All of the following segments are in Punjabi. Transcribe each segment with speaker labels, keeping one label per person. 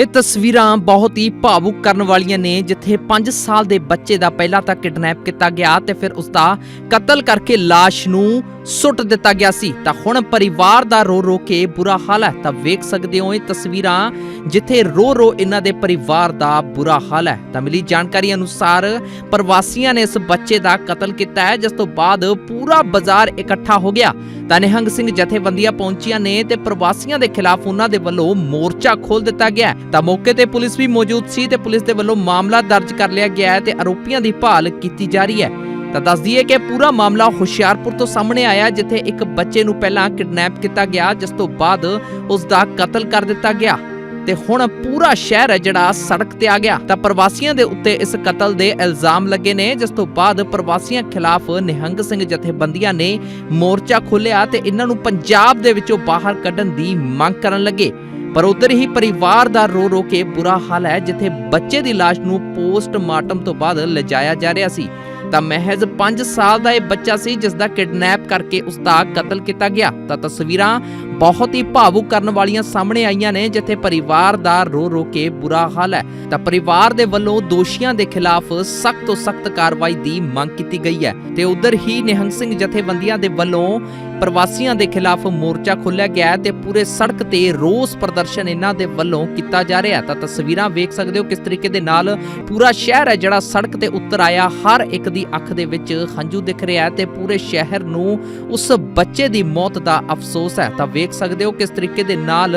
Speaker 1: ਇਹ ਤਸਵੀਰਾਂ ਬਹੁਤ ਹੀ ਭਾਵੁਕ ਕਰਨ ਵਾਲੀਆਂ ਨੇ, ਜਿੱਥੇ 5 ਸਾਲ ਦੇ ਬੱਚੇ ਦਾ ਪਹਿਲਾਂ ਤਾਂ ਕਿਡਨੈਪ ਕੀਤਾ ਗਿਆ ਤੇ ਫਿਰ ਉਸ ਦਾ ਕਤਲ ਕਰਕੇ ਲਾਸ਼ ਨੂੰ ਸੁੱਟ ਦਿੱਤਾ ਗਿਆ ਸੀ। ਤਾਂ ਹੁਣ ਪਰਿਵਾਰ ਦਾ ਰੋ ਰੋ ਕੇ ਬੁਰਾ ਹਾਲ ਹੈ। ਤਾਂ ਵੇਖ ਸਕਦੇ ਹੋ ਇਹ ਤਸਵੀਰਾਂ ਜਿੱਥੇ ਰੋ ਰੋ ਇਹਨਾਂ ਦੇ ਪਰਿਵਾਰ ਦਾ ਬੁਰਾ ਹਾਲ ਹੈ। ਤਾਂ ਮਿਲੀ ਜਾਣਕਾਰੀ ਅਨੁਸਾਰ ਪ੍ਰਵਾਸੀਆਂ ਨੇ ਇਸ ਬੱਚੇ ਦਾ ਕਤਲ ਕੀਤਾ ਹੈ, ਜਿਸ ਤੋਂ ਬਾਅਦ ਪੂਰਾ ਬਾਜ਼ਾਰ ਇਕੱਠਾ ਹੋ ਗਿਆ। ਤਾਂ ਨਿਹੰਗ ਸਿੰਘ ਜਥੇਬੰਦੀਆਂ ਪਹੁੰਚੀਆਂ ਨੇ ਤੇ ਪ੍ਰਵਾਸੀਆਂ ਦੇ ਖਿਲਾਫ ਉਹਨਾਂ ਦੇ ਵੱਲੋਂ ਮੋਰਚਾ ਖੋਲ ਦਿੱਤਾ ਗਿਆ ਤਾਂ ਮੌਕੇ ਤੇ ਪੁਲਿਸ ਵੀ ਮੌਜੂਦ ਸੀ ਤੇ ਪੁਲਿਸ ਦੇ ਵੱਲੋਂ ਮਾਮਲਾ ਦਰਜ ਕਰ ਲਿਆ ਗਿਆ ਹੈ ਤੇ ਆਰੋਪੀਆਂ ਦੀ ਭਾਲ ਕੀਤੀ ਜਾ ਰਹੀ ਹੈ। ਤਾਂ ਦੱਸ ਦਈਏ ਕਿ ਪੂਰਾ ਮਾਮਲਾ ਹੁਸ਼ਿਆਰਪੁਰ ਤੋਂ ਸਾਹਮਣੇ ਆਇਆ ਜਿੱਥੇ ਇੱਕ ਬੱਚੇ ਨੂੰ ਪਹਿਲਾਂ ਕਿਡਨੈਪ ਕੀਤਾ ਗਿਆ, ਜਿਸ ਤੋਂ ਬਾਅਦ ਉਸ ਦਾ ਕਤਲ ਕਰ ਦਿੱਤਾ ਗਿਆ। ਤੇ ਹੁਣ ਪੂਰਾ ਸ਼ਹਿਰ ਹੈ ਜਿਹੜਾ ਸੜਕ ਤੇ ਆ ਗਿਆ। ਤਾਂ ਪ੍ਰਵਾਸੀਆਂ ਦੇ ਉੱਤੇ ਇਸ ਕਤਲ ਦੇ ਇਲਜ਼ਾਮ ਲੱਗੇ ਨੇ, ਜਿਸ ਤੋਂ ਬਾਅਦ ਪ੍ਰਵਾਸੀਆਂ ਖਿਲਾਫ ਨਿਹੰਗ ਸਿੰਘ ਜਥੇਬੰਦੀਆਂ ਨੇ ਮੋਰਚਾ ਖੋਲ੍ਹਿਆ ਤੇ ਇਹਨਾਂ ਨੂੰ ਪੰਜਾਬ ਦੇ ਵਿੱਚੋਂ ਬਾਹਰ ਕੱਢਣ ਦੀ ਮੰਗ ਕਰਨ ਲੱਗੇ। ਪਰ ਉਧਰ ਹੀ ਪਰਿਵਾਰ ਦਾ ਰੋ ਰੋ ਕੇ ਬੁਰਾ ਹਾਲ ਹੈ, ਜਿੱਥੇ ਬੱਚੇ ਦੀ ਲਾਸ਼ ਨੂੰ ਪੋਸਟਮਾਰਟਮ ਤੋਂ ਬਾਅਦ ਲਿਜਾਇਆ ਜਾ ਰਿਹਾ ਸੀ। ਤਾਂ ਮਹਿਜ਼ 5 ਸਾਲ ਦਾ ਇਹ ਬੱਚਾ ਸੀ ਜਿਸ ਦਾ ਕਿਡਨੈਪ ਕਰਕੇ ਉਸ ਦਾ ਕਤਲ ਕੀਤਾ ਗਿਆ। ਤਾਂ ਤਸਵੀਰਾਂ ਬਹੁਤ ਹੀ ਭਾਵੁਕ ਕਰਨ ਵਾਲੀਆਂ ਸਾਹਮਣੇ ਆਈਆਂ ਨੇ, ਜਿੱਥੇ ਪਰਿਵਾਰ ਦਾ ਰੋ ਰੋ ਕੇ ਬੁਰਾ ਹਾਲ ਹੈ। ਤਾਂ ਪਰਿਵਾਰ ਦੇ ਵੱਲੋਂ ਦੋਸ਼ੀਆਂ ਦੇ ਖਿਲਾਫ ਸਖਤ ਤੋਂ ਸਖਤ ਕਾਰਵਾਈ ਦੀ ਮੰਗ ਕੀਤੀ ਗਈ ਹੈ। ਤੇ ਉਧਰ ਹੀ ਨਿਹੰਗ ਸਿੰਘ ਜਥੇਬੰਦੀਆਂ ਦੇ ਵੱਲੋਂ ਪ੍ਰਵਾਸੀਆਂ ਦੇ ਖਿਲਾਫ ਮੋਰਚਾ ਖੋਲ੍ਹਿਆ ਗਿਆ ਤੇ ਪੂਰੇ ਸੜਕ ਤੇ ਰੋਸ ਪ੍ਰਦਰਸ਼ਨ ਇਹਨਾਂ ਦੇ ਵੱਲੋਂ ਕੀਤਾ ਜਾ ਰਿਹਾ ਤਾਂ ਤਸਵੀਰਾਂ ਵੇਖ ਸਕਦੇ ਹੋ ਕਿਸ ਤਰੀਕੇ ਦੇ ਨਾਲ ਪੂਰਾ ਸ਼ਹਿਰ ਹੈ ਜਿਹੜਾ ਸੜਕ ਤੇ ਉਤਰ ਆਇਆ। ਹਰ ਇੱਕ ਦੀ ਅੱਖ ਦੇ ਵਿੱਚ ਹੰਝੂ ਦਿਖ ਰਿਹਾ ਹੈ ਤੇ ਪੂਰੇ ਸ਼ਹਿਰ ਨੂੰ ਉਸ ਬੱਚੇ ਦੀ ਮੌਤ ਦਾ ਅਫਸੋਸ ਹੈ। ਤਾਂ ਵੇਖ ਸਕਦੇ ਹੋ ਕਿਸ ਤਰੀਕੇ ਦੇ ਨਾਲ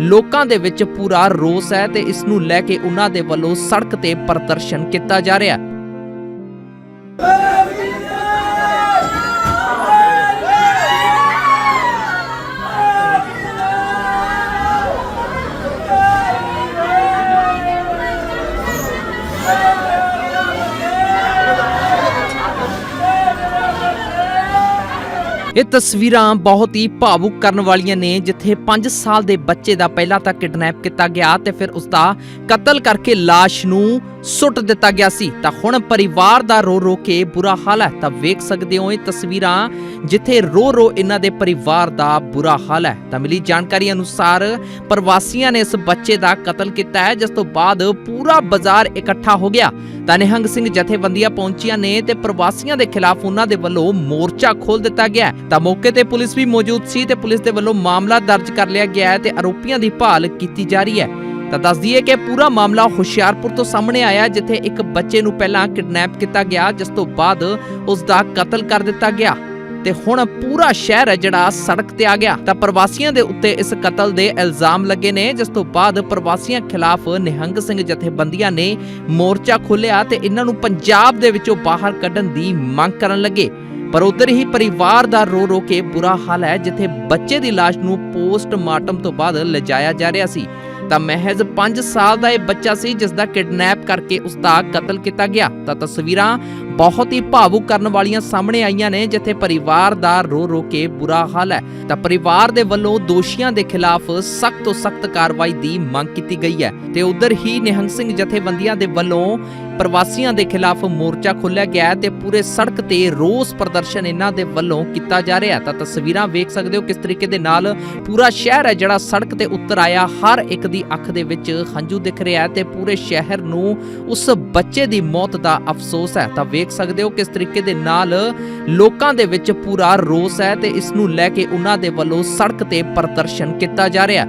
Speaker 1: ਲੋਕਾਂ ਦੇ ਵਿੱਚ ਪੂਰਾ ਰੋਸ ਹੈ ਤੇ ਇਸ ਨੂੰ ਲੈ ਕੇ ਉਹਨਾਂ ਦੇ ਵੱਲੋਂ ਸੜਕ ਤੇ ਪ੍ਰਦਰਸ਼ਨ ਕੀਤਾ ਜਾ ਰਿਹਾ ਹੈ। ਇਹ ਤਸਵੀਰਾਂ ਬਹੁਤ ਹੀ ਭਾਵੁਕ ਕਰਨ ਵਾਲੀਆਂ ਨੇ, ਜਿੱਥੇ 5 ਸਾਲ ਦੇ ਬੱਚੇ ਦਾ ਪਹਿਲਾਂ ਤਾਂ ਕਿਡਨੈਪ ਕੀਤਾ ਗਿਆ ਤੇ ਫਿਰ ਉਸ ਦਾ ਕਤਲ ਕਰਕੇ ਲਾਸ਼ ਨੂੰ ਸੁੱਟ ਦਿੱਤਾ ਗਿਆ ਸੀ। ਤਾਂ ਹੁਣ ਪਰਿਵਾਰ ਦਾ ਰੋ ਰੋ ਕੇ ਬੁਰਾ ਹਾਲ ਹੈ, ਤਾਂ ਵੇਖ ਸਕਦੇ ਹੋ ਇਹ ਤਸਵੀਰਾਂ, ਜਿੱਥੇ ਰੋ ਰੋ ਇਹਨਾਂ ਦੇ ਪਰਿਵਾਰ ਦਾ ਬੁਰਾ ਹਾਲ ਹੈ। ਤਾਂ ਮਿਲੀ ਜਾਣਕਾਰੀ ਅਨੁਸਾਰ ਪ੍ਰਵਾਸੀਆਂ ਨੇ ਇਸ ਬੱਚੇ ਦਾ ਕਤਲ ਕੀਤਾ ਹੈ, ਜਿਸ ਤੋਂ ਬਾਅਦ ਪੂਰਾ ਬਾਜ਼ਾਰ ਇਕੱਠਾ ਹੋ ਗਿਆ। ਤਾਂ ਨਿਹੰਗ ਸਿੰਘ ਜਥੇਬੰਦੀਆਂ ਪਹੁੰਚੀਆਂ ਨੇ ਤੇ ਪ੍ਰਵਾਸੀਆਂ ਦੇ ਖਿਲਾਫ ਉਹਨਾਂ ਦੇ ਵੱਲੋਂ ਮੋਰਚਾ ਖੋਲ ਦਿੱਤਾ ਗਿਆ ਤਾਂ ਮੌਕੇ ਤੇ ਪੁਲਿਸ ਵੀ ਮੌਜੂਦ ਸੀ ਤੇ ਪੁਲਿਸ ਦੇ ਵੱਲੋਂ ਮਾਮਲਾ ਦਰਜ ਕਰ ਲਿਆ ਗਿਆ ਹੈ ਤੇ ਆਰੋਪੀਆਂ ਦੀ ਭਾਲ ਕੀਤੀ ਜਾ ਰਹੀ ਹੈ। ਤਾਂ ਦੱਸ ਦਈਏ ਕਿ ਪੂਰਾ ਮਾਮਲਾ ਹੁਸ਼ਿਆਰਪੁਰ ਤੋਂ ਸਾਹਮਣੇ ਆਇਆ, ਜਿੱਥੇ ਇੱਕ ਬੱਚੇ ਨੂੰ ਪਹਿਲਾਂ ਕਿਡਨੈਪ ਕੀਤਾ ਗਿਆ, ਜਿਸ ਤੋਂ ਬਾਅਦ ਉਸ ਦਾ ਕਤਲ ਕਰ ਦਿੱਤਾ ਗਿਆ। ਤੇ ਹੁਣ ਪੂਰਾ ਸ਼ਹਿਰ ਹੈ ਜਿਹੜਾ ਸੜਕ ਤੇ ਆ ਗਿਆ। ਤਾਂ ਪ੍ਰਵਾਸੀਆਂ ਦੇ ਉੱਤੇ ਇਸ ਕਤਲ ਦੇ ਇਲਜ਼ਾਮ ਲੱਗੇ ਨੇ, ਜਿਸ ਤੋਂ ਬਾਅਦ ਪ੍ਰਵਾਸੀਆਂ ਖਿਲਾਫ ਨਿਹੰਗ ਸਿੰਘ ਜਥੇਬੰਦੀਆਂ ਨੇ ਮੋਰਚਾ ਖੋਲ੍ਹਿਆ ਤੇ ਇਹਨਾਂ ਨੂੰ ਪੰਜਾਬ ਦੇ ਵਿੱਚੋਂ ਬਾਹਰ ਕੱਢਣ ਦੀ ਮੰਗ ਕਰਨ ਲੱਗੇ। ਪਰ ਉਧਰ ਹੀ ਪਰਿਵਾਰ ਦਾ ਰੋ ਰੋ ਕੇ ਬੁਰਾ ਹਾਲ ਹੈ, ਜਿੱਥੇ ਬੱਚੇ ਦੀ ਲਾਸ਼ ਨੂੰ ਪੋਸਟਮਾਰਟਮ ਤੋਂ ਬਾਅਦ ਲਿਜਾਇਆ ਜਾ ਰਿਹਾ ਸੀ। ਤਾਂ ਮਹਿਜ਼ 5 ਸਾਲ ਦਾ ਇਹ ਬੱਚਾ ਸੀ ਜਿਸ ਦਾ ਕਿਡਨੈਪ ਕਰਕੇ ਉਸ ਦਾ ਕਤਲ ਕੀਤਾ ਗਿਆ। ਤਾਂ ਤਸਵੀਰਾਂ ਬਹੁਤ ਹੀ ਭਾਵੁਕ ਕਰਨ ਵਾਲੀਆਂ ਸਾਹਮਣੇ ਆਈਆਂ ਨੇ, ਜਿੱਥੇ ਪਰਿਵਾਰ ਦਾ ਰੋ ਰੋ ਕੇ ਬੁਰਾ ਹਾਲ ਹੈ। ਤਾਂ ਪਰਿਵਾਰ ਦੇ ਵੱਲੋਂ ਦੋਸ਼ੀਆਂ ਦੇ ਖਿਲਾਫ ਸਖਤ ਤੋਂ ਸਖਤ ਕਾਰਵਾਈ ਦੀ ਮੰਗ ਕੀਤੀ ਗਈ ਹੈ। ਤੇ ਉਧਰ ਹੀ ਨਿਹੰਗ ਸਿੰਘ ਜਥੇਬੰਦੀਆਂ ਦੇ ਵੱਲੋਂ ਪ੍ਰਵਾਸੀਆਂ ਦੇ ਖਿਲਾਫ ਮੋਰਚਾ ਖੋਲ੍ਹਿਆ ਗਿਆ ਹੈ ਤੇ ਪੂਰੇ ਸੜਕ ਤੇ ਰੋਸ ਪ੍ਰਦਰਸ਼ਨ ਇਹਨਾਂ ਦੇ ਵੱਲੋਂ ਕੀਤਾ ਜਾ ਰਿਹਾ ਤਾਂ ਤਸਵੀਰਾਂ ਵੇਖ ਸਕਦੇ ਹੋ ਕਿਸ ਤਰੀਕੇ ਦੇ ਨਾਲ ਪੂਰਾ ਸ਼ਹਿਰ ਹੈ ਜਿਹੜਾ ਸੜਕ ਤੇ ਉਤਰ ਆਇਆ। ਹਰ ਇੱਕ ਦੀ ਅੱਖ ਦੇ ਵਿੱਚ ਹੰਝੂ ਦਿਖ ਰਿਹਾ ਹੈ ਤੇ ਪੂਰੇ ਸ਼ਹਿਰ ਨੂੰ ਉਸ ਬੱਚੇ ਦੀ ਮੌਤ ਦਾ ਅਫਸੋਸ ਹੈ। ਤਾਂ ਵੇਖ ਸਕਦੇ ਹੋ ਕਿਸ ਤਰੀਕੇ ਦੇ ਨਾਲ ਲੋਕਾਂ ਦੇ ਵਿੱਚ ਪੂਰਾ ਰੋਸ ਹੈ ਤੇ ਇਸ ਨੂੰ ਲੈ ਕੇ ਉਹਨਾਂ ਦੇ ਵੱਲੋਂ ਸੜਕ ਤੇ ਪ੍ਰਦਰਸ਼ਨ ਕੀਤਾ ਜਾ ਰਿਹਾ